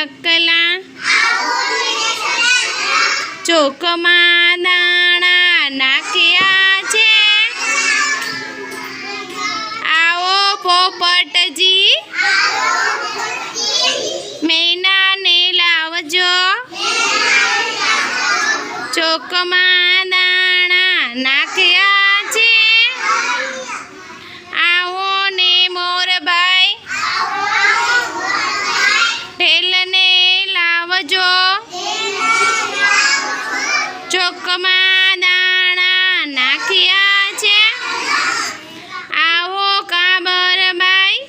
ચકલા. ચોકમાં દાણા નાખ્યા છે. આવો પોપટજી. મેનાને લાવજો. ચોકમાં દાણા નાખ્યા ચોકમાં દાણા નાખ્યા છે. આવો કાબરબાઈ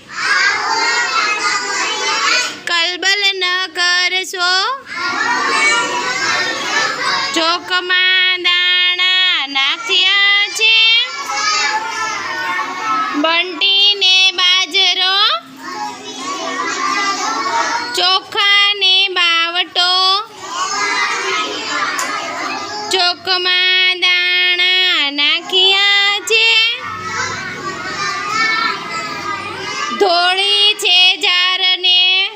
કલબલ ન કરશો. ચોકમાં દાણા નાખ્યા છે. બંટીને ચોકમાં દાણા નાખ્યા છે. ધોળી છે જારને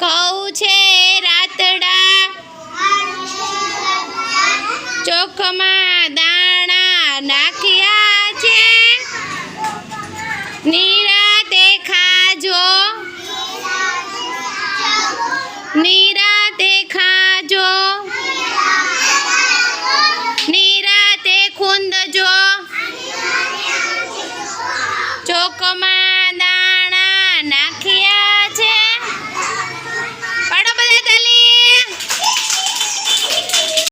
કહું છે રાતડા. ચોકમાં દાણા નાખ્યા છે. નિરાતે દેખાજો. નીરા લોકો